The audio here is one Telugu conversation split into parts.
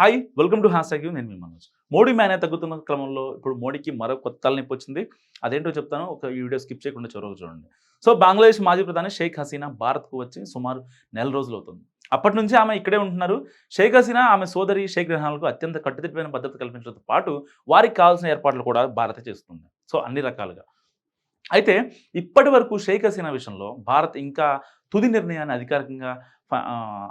హాయ్ వెల్కమ్ టు హ్యాష్ నేను మీ మనోజ్. మోడీ మేనే తగ్గుతున్న క్రమంలో ఇప్పుడు మోడీకి మరో కొత్త తలనొప్పి వచ్చింది. అదేంటో చెప్తాను ఒక ఈ వీడియో స్కిప్ చేయకుండా చివరకు చూడండి. సో బంగ్లాదేశ్ మాజీ ప్రధాని షేక్ హసీనా భారత్కు వచ్చి సుమారు నెల రోజులు అవుతుంది. అప్పటి నుంచి ఆమె ఇక్కడే ఉంటున్నారు. షేక్ హసీనా ఆమె సోదరి షేక్ రెహాన్లకు అత్యంత కట్టుదిట్టమైన భద్రత కల్పించడంతో పాటు వారికి కావాల్సిన ఏర్పాట్లు కూడా భారత్ చేస్తుంది. సో అన్ని రకాలుగా. అయితే ఇప్పటి వరకు షేక్ హసీనా విషయంలో భారత్ ఇంకా తుది నిర్ణయాన్ని అధికారికంగా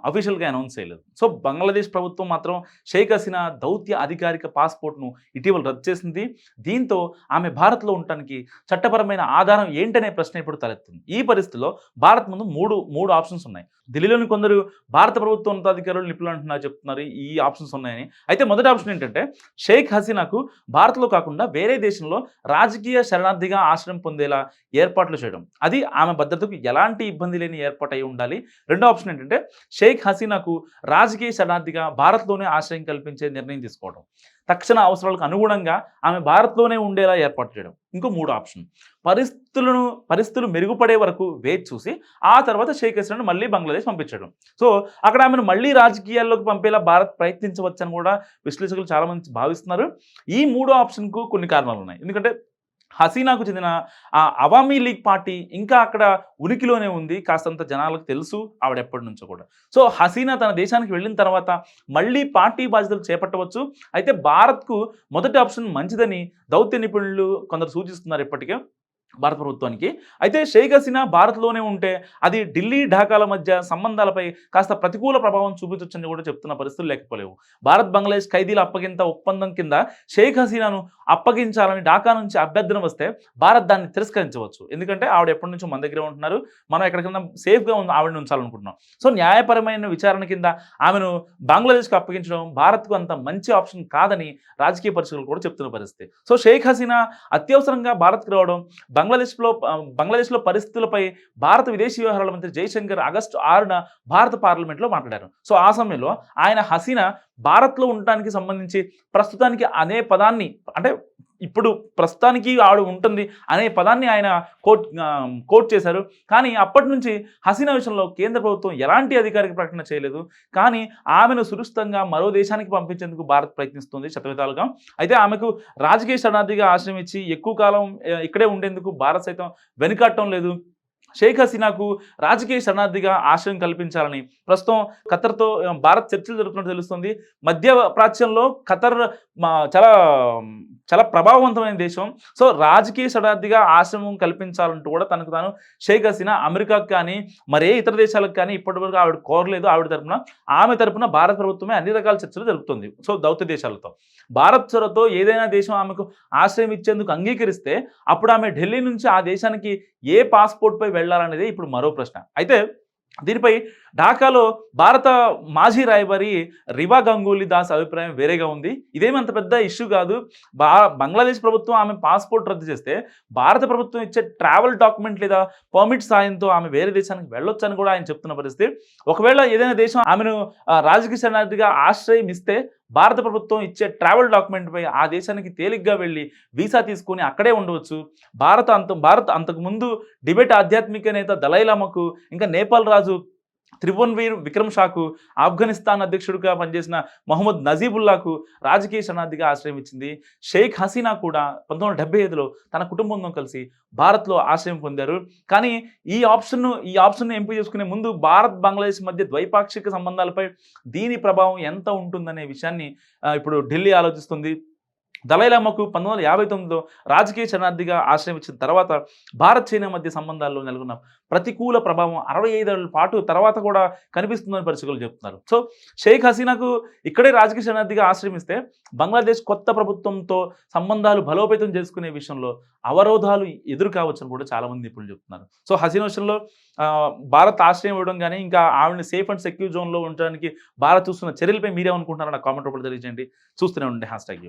అఫీషియల్గా అనౌన్స్ చేయలేదు. సో బంగ్లాదేశ్ ప్రభుత్వం మాత్రం షేక్ హసీనా దౌత్య అధికారిక పాస్పోర్ట్ను ఇటీవల రద్దు చేసింది. దీంతో ఆమె భారత్లో ఉండటానికి చట్టపరమైన ఆధారం ఏంటనే ప్రశ్న ఇప్పుడు తలెత్తుంది. ఈ పరిస్థితిలో భారత్ ముందు మూడు మూడు ఆప్షన్స్ ఉన్నాయి. ఢిల్లీలోని కొందరు భారత ప్రభుత్వ ఉన్నతాధికారులు నిపుణులు అంటున్నారు చెప్తున్నారు ఈ ఆప్షన్స్ ఉన్నాయని. అయితే మొదటి ఆప్షన్ ఏంటంటే షేక్ హసీనాకు భారత్లో కాకుండా వేరే దేశంలో రాజకీయ శరణార్థిగా ఆశ్రయం పొందేలా ఏర్పాట్లు చేయడం. అది ఆమె భద్రతకు ఎలాంటి ఇబ్బంది లేని ఏర్పాటు అయి ఉండాలి. రెండో ఆప్షన్ ఏంటంటే షేక్ హసీనాకు రాజకీయ శరణార్థిగా భారత్లోనే ఆశ్రయం కల్పించే నిర్ణయం తీసుకోవడం. తక్షణ అవసరాలకు అనుగుణంగా ఆమె భారత్లోనే ఉండేలా ఏర్పాటు చేయడం. ఇంకో మూడు ఆప్షన్. పరిస్థితులను పరిస్థితులు మెరుగుపడే వరకు వేచి చూసి ఆ తర్వాత షేక్ హసీనాను మళ్ళీ బంగ్లాదేశ్ పంపించడం. సో అక్కడ ఆమెను మళ్ళీ రాజకీయాల్లోకి పంపేలా భారత్ ప్రయత్నించవచ్చని కూడా విశ్లేషకులు చాలామంది భావిస్తున్నారు. ఈ మూడో ఆప్షన్కు కొన్ని కారణాలు ఉన్నాయి. ఎందుకంటే హసీనాకు చెందిన ఆ అవామీ లీగ్ పార్టీ ఇంకా అక్కడ ఉనికిలోనే ఉంది. కాస్తంత జనాలకు తెలుసు ఆవిడ ఎప్పటి నుంచో కూడా. సో హసీనా తన దేశానికి వెళ్ళిన తర్వాత మళ్ళీ పార్టీ బాధ్యతలు చేపట్టవచ్చు. అయితే భారత్కు మొదటి ఆప్షన్ మంచిదని దౌత్య నిపుణులు కొందరు సూచిస్తున్నారు ఇప్పటికే. భారత ప్రభుత్వానికి. అయితే షేక్ హసీనా భారత్లోనే ఉంటే అది ఢిల్లీ ఢాకాల మధ్య సంబంధాలపై కాస్త ప్రతికూల ప్రభావం చూపించవచ్చని కూడా చెప్తున్న పరిస్థితులు లేకపోలేవు. భారత్ బంగ్లాదేశ్ ఖైదీల అప్పగింత ఒప్పందం కింద షేక్ హసీనాను అప్పగించాలని ఢాకా నుంచి అభ్యర్థన వస్తే భారత్ దాన్ని తిరస్కరించవచ్చు. ఎందుకంటే ఆవిడ ఎప్పటి నుంచో మన దగ్గర ఉంటున్నారు. మనం ఎక్కడికైనా సేఫ్గా ఉంది ఆవిడని ఉంచాలనుకుంటున్నాం. సో న్యాయపరమైన విచారణ కింద ఆమెను బంగ్లాదేశ్కి అప్పగించడం భారత్కు అంత మంచి ఆప్షన్ కాదని రాజకీయ పరిస్థితులు కూడా చెప్తున్న పరిస్థితి. సో షేక్ హసీనా అత్యవసరంగా భారత్కి రావడం బంగ్లాదేశ్లో బంగ్లాదేశ్లో పరిస్థితులపై భారత విదేశీ వ్యవహారాల మంత్రి జయశంకర్ ఆగస్టు ఆరున భారత పార్లమెంట్లో మాట్లాడారు. సో ఆ సమయంలో ఆయన హసీనా భారత్లో ఉండటానికి సంబంధించి ప్రస్తుతానికి అనే పదాన్ని అంటే ఇప్పుడు ప్రస్తుతానికి ఆవిడ ఉంటుంది అనే పదాన్ని ఆయన కోట్ కోట్ చేశారు. కానీ అప్పటి నుంచి హసీనా విషయంలో కేంద్ర ప్రభుత్వం ఎలాంటి అధికారిక ప్రకటన చేయలేదు. కానీ ఆమెను సురక్షితంగా మరో దేశానికి పంపించేందుకు భారత్ ప్రయత్నిస్తుంది శతవిధాలుగా అయితే ఆమెకు రాజకీయ శరణార్థిగా ఆశ్రయం ఇచ్చి ఎక్కువ కాలం ఇక్కడే ఉండేందుకు భారత్ సైతం వెనుకట్టడం లేదు. షేక్ హసీనాకు రాజకీయ శరణార్థిగా ఆశ్రయం కల్పించాలని ప్రస్తుతం ఖతర్తో భారత్ చర్చలు జరుపుతున్నట్టు తెలుస్తుంది. మధ్య ప్రాచ్యంలో ఖతర్ చాలా చాలా ప్రభావవంతమైన దేశం. సో రాజకీయ శరణార్థిగా ఆశ్రమం కల్పించాలంటూ కూడా తనకు తాను షేక్ హసీనా అమెరికాకు కానీ మరే ఇతర దేశాలకు కానీ ఇప్పటివరకు ఆవిడ కోరలేదు. ఆవిడ తరపున ఆమె తరపున భారత ప్రభుత్వమే అన్ని రకాల చర్చలు జరుపుతుంది. సో దౌత్య దేశాలతో. భారత్ చొరతో ఏదైనా దేశం ఆమెకు ఆశ్రయం ఇచ్చేందుకు అంగీకరిస్తే అప్పుడు ఆమె ఢిల్లీ నుంచి ఆ దేశానికి ఏ పాస్పోర్ట్పై వెళ్ళాలనేది ఇప్పుడు మరో ప్రశ్న. అయితే దీనిపై ఢాకాలో భారత మాజీ రాయబారి రివా గంగూలీ దాస్ అభిప్రాయం వేరేగా ఉంది. ఇదేమి అంత పెద్ద ఇష్యూ కాదు. బా బంగ్లాదేశ్ ప్రభుత్వం ఆమె పాస్పోర్ట్ రద్దు చేస్తే భారత ప్రభుత్వం ఇచ్చే ట్రావెల్ డాక్యుమెంట్ లేదా పర్మిట్ సాయంతో ఆమె వేరే దేశానికి వెళ్ళొచ్చని కూడా ఆయన చెప్తున్న పరిస్థితి. ఒకవేళ ఏదైనా దేశం ఆమెను రాజకీయ శరణార్థిగా ఆశ్రయం ఇస్తే భారత ప్రభుత్వం ఇచ్చే ట్రావెల్ డాక్యుమెంట్పై ఆ దేశానికి తేలిగ్గా వెళ్ళి వీసా తీసుకుని అక్కడే ఉండవచ్చు. భారత అంత భారత్ అంతకుముందు డిబేట్ ఆధ్యాత్మిక నేత దలైలామకు ఇంకా నేపాల్ రాజు త్రిభువన్వీర్ విక్రమ్ షాకు ఆఫ్ఘనిస్తాన్ అధ్యక్షుడిగా పనిచేసిన మహమ్మద్ నజీబుల్లాకు రాజకీయ శరణార్థిగా ఆశ్రయం ఇచ్చింది. షేక్ హసీనా కూడా పంతొమ్మిది వందల ఐదులో తన కుటుంబంతో కలిసి భారత్లో ఆశ్రయం పొందారు. కానీ ఈ ఆప్షన్ను ఈ ఆప్షన్ను ఎంపిక చేసుకునే ముందు భారత్ బంగ్లాదేశ్ మధ్య ద్వైపాక్షిక సంబంధాలపై దీని ప్రభావం ఎంత ఉంటుందనే విషయాన్ని ఇప్పుడు ఢిల్లీ ఆలోచిస్తుంది. దళైలామకు పంతొమ్మిది వందల యాభై తొమ్మిదిలో రాజకీయ శరణార్థిగా ఆశ్రయం ఇచ్చిన తర్వాత భారత్ చైనా మధ్య సంబంధాల్లో నెలకొన్న ప్రతికూల ప్రభావం అరవై ఐదేళ్ళ పాటు తర్వాత కూడా కనిపిస్తుందని పరిశీలకులు చెప్తున్నారు. సో షేక్ హసీనాకు ఇక్కడే రాజకీయ శరణార్థిగా ఆశ్రమిస్తే బంగ్లాదేశ్ కొత్త ప్రభుత్వంతో సంబంధాలు బలోపేతం చేసుకునే విషయంలో అవరోధాలు ఎదురు కావచ్చని కూడా చాలామంది నిపుణులు చెప్తున్నారు. సో హసీనా విషయంలో భారత్ ఆశ్రయం ఇవ్వడం కానీ ఇంకా ఆవిడని సేఫ్ అండ్ సెక్యూర్ జోన్లో ఉండడానికి భారత్ చూస్తున్న చర్యలపై మీరేమనుకుంటున్నారో నా కామెంట్ రూపంలో తెలియజేయండి. చూస్తూనే ఉండే హ్యాష్ ట్యాగ్